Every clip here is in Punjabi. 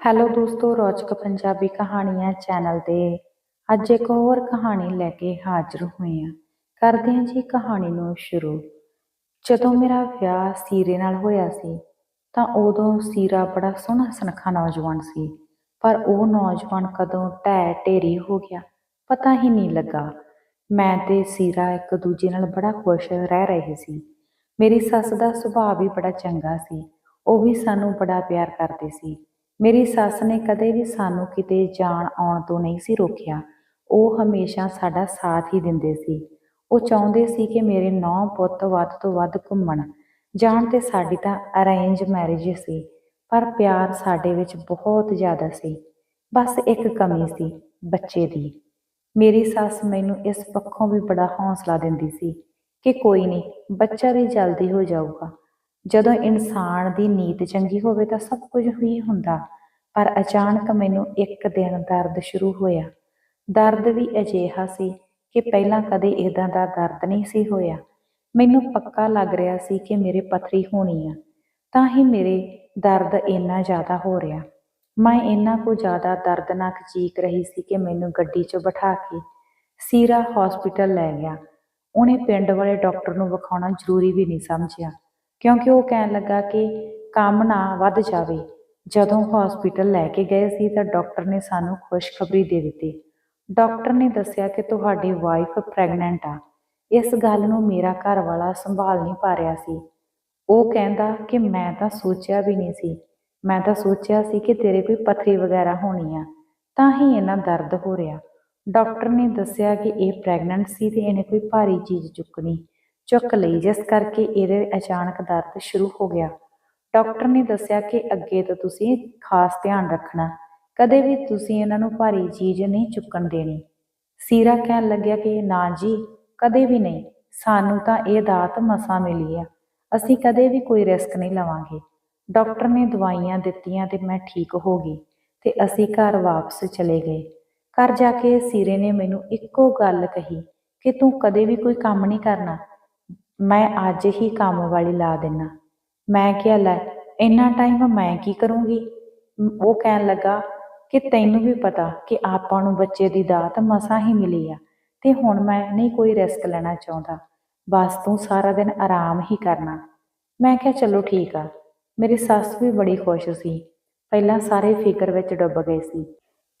ਹੈਲੋ ਦੋਸਤੋ, ਰੌਚਕ ਪੰਜਾਬੀ ਕਹਾਣੀਆਂ ਚੈਨਲ ਤੇ ਅੱਜ ਇੱਕ ਹੋਰ ਕਹਾਣੀ ਲੈ ਕੇ ਹਾਜ਼ਰ ਹੋਏ ਹਾਂ। ਕਰਦੇ ਹਾਂ ਜੀ ਕਹਾਣੀ ਨੂੰ ਸ਼ੁਰੂ। ਜਦੋਂ ਮੇਰਾ ਵਿਆਹ ਸੀਰੇ ਨਾਲ ਹੋਇਆ ਸੀ, ਤਾਂ ਉਦੋਂ ਸੀਰਾ ਬੜਾ ਸੋਹਣਾ ਸੁਨੱਖਾ ਨੌਜਵਾਨ ਸੀ, ਪਰ ਉਹ ਨੌਜਵਾਨ ਕਦੋਂ ਢਹਿ ਢੇਰੀ ਹੋ ਗਿਆ, ਪਤਾ ਹੀ ਨਹੀਂ ਲੱਗਾ। ਮੈਂ ਤੇ ਸੀਰਾ ਇੱਕ ਦੂਜੇ ਨਾਲ ਬੜਾ ਖੁਸ਼ ਰਹਿ ਰਹੇ ਸੀ। ਮੇਰੀ ਸੱਸ ਦਾ ਸੁਭਾਅ ਵੀ ਬੜਾ ਚੰਗਾ ਸੀ, ਉਹ ਵੀ ਸਾਨੂੰ ਬੜਾ ਪਿਆਰ ਕਰਦੇ ਸੀ। ਮੇਰੀ ਸੱਸ ਨੇ ਕਦੇ ਵੀ ਸਾਨੂੰ ਕਿਤੇ ਜਾਣ ਆਉਣ ਤੋਂ ਨਹੀਂ ਸੀ ਰੋਕਿਆ। ਉਹ ਹਮੇਸ਼ਾ ਸਾਡਾ ਸਾਥ ਹੀ ਦਿੰਦੇ ਸੀ। ਉਹ ਚਾਹੁੰਦੇ ਸੀ ਕਿ ਮੇਰੇ ਨੌ ਪੁੱਤ ਵੱਧ ਤੋਂ ਵੱਧ ਘੁੰਮਣ। ਜਾਣ ਤੇ ਸਾਡੀ ਤਾਂ ਅਰੇਂਜ ਮੈਰਿਜ ਸੀ, ਪਰ ਪਿਆਰ ਸਾਡੇ ਵਿੱਚ ਬਹੁਤ ਜ਼ਿਆਦਾ ਸੀ। ਬਸ ਇੱਕ ਕਮੀ ਸੀ, ਬੱਚੇ ਦੀ। ਮੇਰੀ ਸੱਸ ਮੈਨੂੰ ਇਸ ਪੱਖੋਂ ਵੀ ਬੜਾ ਹੌਸਲਾ ਦਿੰਦੀ ਸੀ ਕਿ ਕੋਈ ਨਹੀਂ, ਬੱਚਾ ਵੀ ਜਲਦੀ ਹੋ ਜਾਊਗਾ। ਜਦੋਂ ਇਨਸਾਨ ਦੀ ਨੀਤ ਚੰਗੀ ਹੋਵੇ ਤਾਂ ਸਭ ਕੁਝ ਹੀ ਹੁੰਦਾ। ਪਰ ਅਚਾਨਕ ਮੈਨੂੰ ਇੱਕ ਦਿਨ ਦਰਦ ਸ਼ੁਰੂ ਹੋਇਆ। ਦਰਦ ਵੀ ਅਜਿਹਾ ਸੀ ਕਿ ਪਹਿਲਾਂ ਕਦੇ ਇਦਾਂ ਦਾ ਦਰਦ ਨਹੀਂ ਸੀ ਹੋਇਆ। ਮੈਨੂੰ ਪੱਕਾ ਲੱਗ ਰਿਹਾ ਸੀ ਕਿ ਮੇਰੇ ਪਥਰੀ ਹੋਣੀ ਆ। ਤਾਂ ਹੀ ਮੇਰੇ ਦਰਦ ਇੰਨਾ ਜ਼ਿਆਦਾ ਹੋ ਰਿਹਾ। ਮੈਂ ਇੰਨਾ ਕੋ ਜ਼ਿਆਦਾ ਦਰਦਨਾਕ ਚੀਕ ਰਹੀ ਸੀ ਕਿ ਮੈਨੂੰ ਗੱਡੀ 'ਚ ਬਿਠਾ ਕੇ ਸੀਰਾ ਹਸਪੀਟਲ ਲੈ ਗਿਆ। ਉਹਨੇ ਪਿੰਡ ਵਾਲੇ ਡਾਕਟਰ ਨੂੰ ਵਿਖਾਉਣਾ ਜ਼ਰੂਰੀ ਵੀ ਨਹੀਂ ਸਮਝਿਆ। ਕਿਉਂਕਿ ਉਹ ਕਹਿਣ ਲੱਗਾ ਕਿ ਕੰਮ ਨਾ ਵੱਧ ਜਾਵੇ। ਜਦੋਂ ਹਸਪੀਟਲ ਲੈ ਕੇ ਗਏ ਸੀ ਤਾਂ ਡਾਕਟਰ ਨੇ ਸਾਨੂੰ ਖੁਸ਼ਖਬਰੀ ਦੇ ਦਿੱਤੀ। ਡਾਕਟਰ ਨੇ ਦੱਸਿਆ ਕਿ ਤੁਹਾਡੀ ਵਾਈਫ ਪ੍ਰੈਗਨੈਂਟ ਆ। ਇਸ ਗੱਲ ਨੂੰ ਮੇਰਾ ਘਰ ਵਾਲਾ ਸੰਭਾਲ ਨਹੀਂ ਪਾ ਰਿਹਾ ਸੀ। ਉਹ ਕਹਿੰਦਾ ਕਿ ਮੈਂ ਤਾਂ ਸੋਚਿਆ ਵੀ ਨਹੀਂ ਸੀ। ਮੈਂ ਤਾਂ ਸੋਚਿਆ ਸੀ ਕਿ ਤੇਰੇ ਕੋਈ ਪਥਰੀ ਵਗੈਰਾ ਹੋਣੀ ਆ, ਤਾਂ ਹੀ ਇਹਨਾਂ ਦਰਦ ਹੋ ਰਿਹਾ। ਡਾਕਟਰ ਨੇ ਦੱਸਿਆ ਕਿ ਇਹ ਪ੍ਰੈਗਨੈਂਟ ਸੀ ਤੇ ਇਹਨੇ ਕੋਈ ਭਾਰੀ ਚੀਜ਼ ਚੁੱਕਣੀ। ਚੁੱਕ ਲਈ, ਜਿਸ ਕਰਕੇ ਇਹਦੇ ਅਚਾਨਕ ਦਰਦ ਸ਼ੁਰੂ ਹੋ ਗਿਆ। ਡਾਕਟਰ ਨੇ ਦੱਸਿਆ ਕਿ ਅੱਗੇ ਤੋਂ ਤੁਸੀਂ ਖਾਸ ਧਿਆਨ ਰੱਖਣਾ। ਕਦੇ ਵੀ ਤੁਸੀਂ ਇਹਨਾਂ ਨੂੰ ਭਾਰੀ ਚੀਜ਼ ਨਹੀਂ ਚੁੱਕਣ ਦੇਣੀ। ਸੀਰਾ ਕਹਿਣ ਲੱਗਿਆ ਕਿ, ਨਾ ਜੀ, ਕਦੇ ਵੀ ਨਹੀਂ। ਸਾਨੂੰ ਤਾਂ ਇਹ ਦਾਤ ਮਸਾਂ ਮਿਲੀ ਆ। ਅਸੀਂ ਕਦੇ ਵੀ ਕੋਈ ਰਿਸਕ ਨਹੀਂ ਲਵਾਂਗੇ ਡਾਕਟਰ ਨੇ ਦਵਾਈਆਂ ਦਿੱਤੀਆਂ ਤੇ ਮੈਂ ਠੀਕ ਹੋ ਗਈ ਤੇ ਅਸੀਂ ਘਰ ਵਾਪਸ ਚਲੇ ਗਏ। ਘਰ ਜਾ ਕੇ ਸੀਰੇ ਨੇ ਮੈਨੂੰ ਇੱਕੋ ਗੱਲ ਕਹੀ ਕਿ, ਤੂੰ ਕਦੇ ਵੀ ਕੋਈ ਕੰਮ ਨਹੀਂ ਕਰਨਾ। ਮੈਂ ਅੱਜ ਹੀ ਕੰਮ ਵਾਲੀ ਲਾ ਦੇਣਾ ਮੈਂ ਕਿਹਾ, ਲੈ, ਇੰਨਾ ਟਾਈਮ ਮੈਂ ਕੀ ਕਰੂੰਗੀ? ਉਹ ਕਹਿਣ ਲੱਗਾ ਕਿ ਤੈਨੂੰ ਵੀ ਪਤਾ ਕਿ ਆਪਾਂ ਨੂੰ ਬੱਚੇ ਦੀ ਦਾਤ ਮਸਾਂ ਹੀ ਮਿਲੀ ਆ ਤੇ ਹੁਣ ਮੈਂ ਨਹੀਂ ਕੋਈ ਰਿਸਕ ਲੈਣਾ ਚਾਹੁੰਦਾ। ਬਸ ਤੂੰ ਸਾਰਾ ਦਿਨ ਆਰਾਮ ਹੀ ਕਰਨਾ। ਮੈਂ ਕਿਹਾ, ਚਲੋ ਠੀਕ ਆ। ਮੇਰੀ ਸੱਸ ਵੀ ਬੜੀ ਖੁਸ਼ ਸੀ। ਪਹਿਲਾਂ ਸਾਰੇ ਫਿਕਰ ਵਿੱਚ ਡੁੱਬ ਗਏ ਸੀ